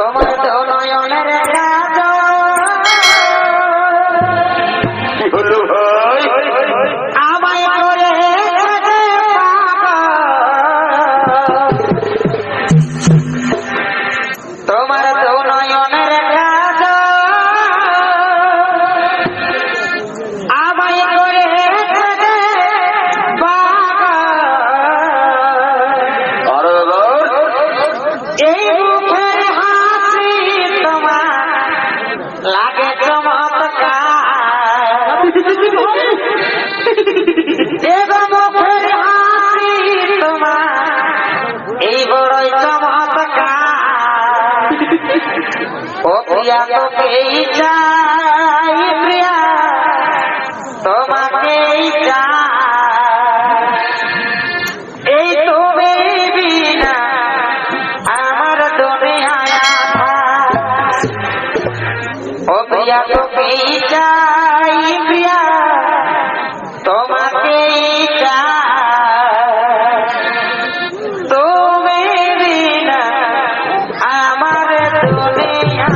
তোমার নয়নের কি হলো ভাই আমায় করে। তোমার তো নয়নের আমায় করে এই এই বড়ই চমৎকার। ও প্রিয়া তোকেই চাই প্রিয়া। ও প্রিয়া তোকেই চাই প্রিয়া তোমাকেই চাই তুমি বিনা আমার দুনিয়া